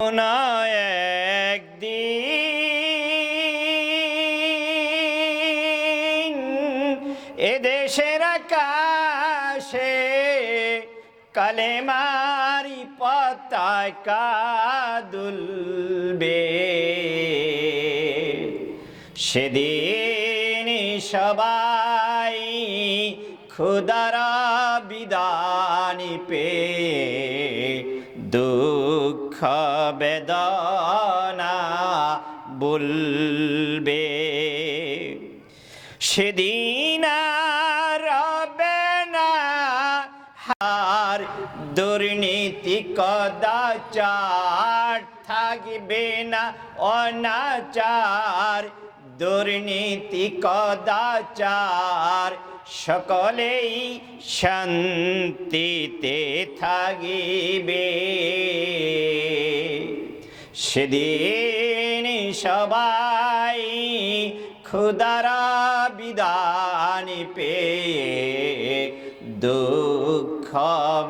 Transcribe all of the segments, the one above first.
না একদিন এদেশের আকাশে কালেমারি পতাকা দুলবে। সেদিন সবাই খুদারা বিদানি পে, দুঃখ বেদনা বলবে। সেদিন রবে না হার, দুর্নীতি কদাচার, থাকবে না অনাচার দুর্নীতি কদাচার সকলেই শান্তিতে থাকিবে। সেদিন সবাই খুদারা বিদান পেয়ে দুঃখ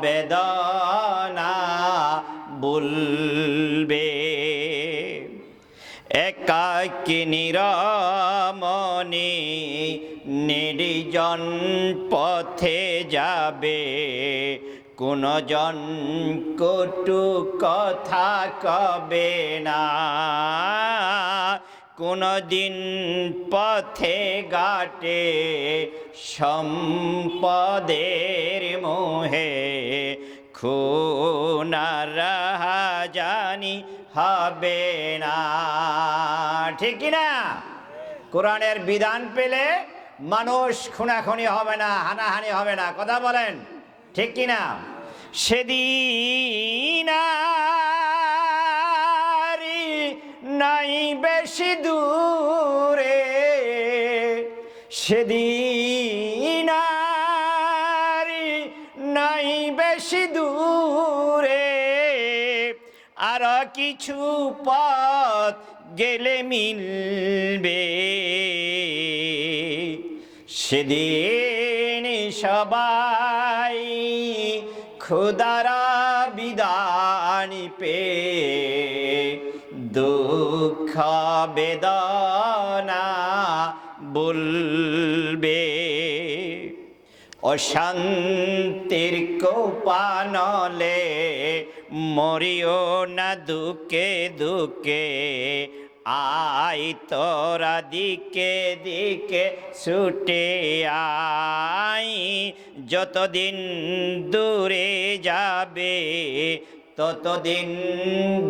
বেদনা বলবে একাকি নিরমণি নির্জন পথে যাবে। কোন জন কটু কথা কবে না। কোন দিন পথে ঘাটে সম্পদের মোহে। খুনার জানি হবে না। ঠিক কি না কোরআনের বিধান পেলে মানুষ খুনাখুনি হবে না, হানাহানি হবে না। কথা বলেন, ঠিক কিনা? সেদিন নাই বেশি দূরে, সেদিন আর কিছু পথ গেলে মিলবে। সেদিন সবাই খুদারা বিদান পে দুঃখ বেদনা বলবে। অশান্তির কোপানলে মরিও না দুকে দুকে আই তোরা দিকে দিকে ছুটে আই যতদিন দূরে যাবে, ততদিন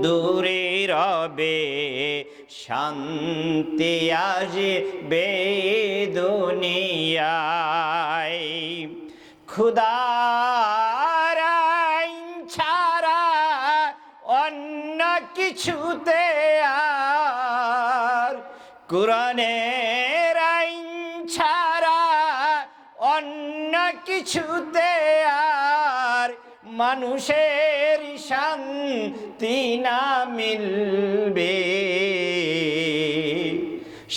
দূরে রবে, শান্তি আসবে দুনিয়ায় খুদার ছাড়া অন্য কিছুতে আর কোরআনের আইন ছাড়া অন্য কিছুতে আর মানুষের শান্তি না মিলবে।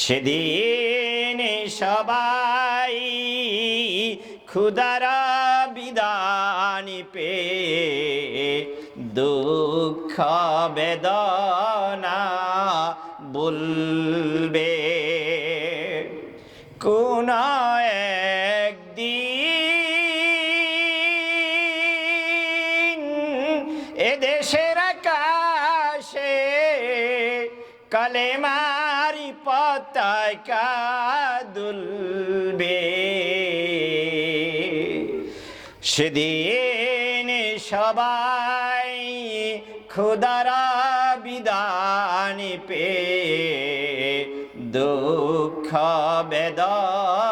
সেদিন সবাই খুদারা বিদানি পে দুঃখ বেদনা বলবে। কোন একদিন এদেশের আকাশে কালেমারি পতাকা দুলবে। সেদিন সবাই খুদারা বিদানি পে দুঃখ বেদনা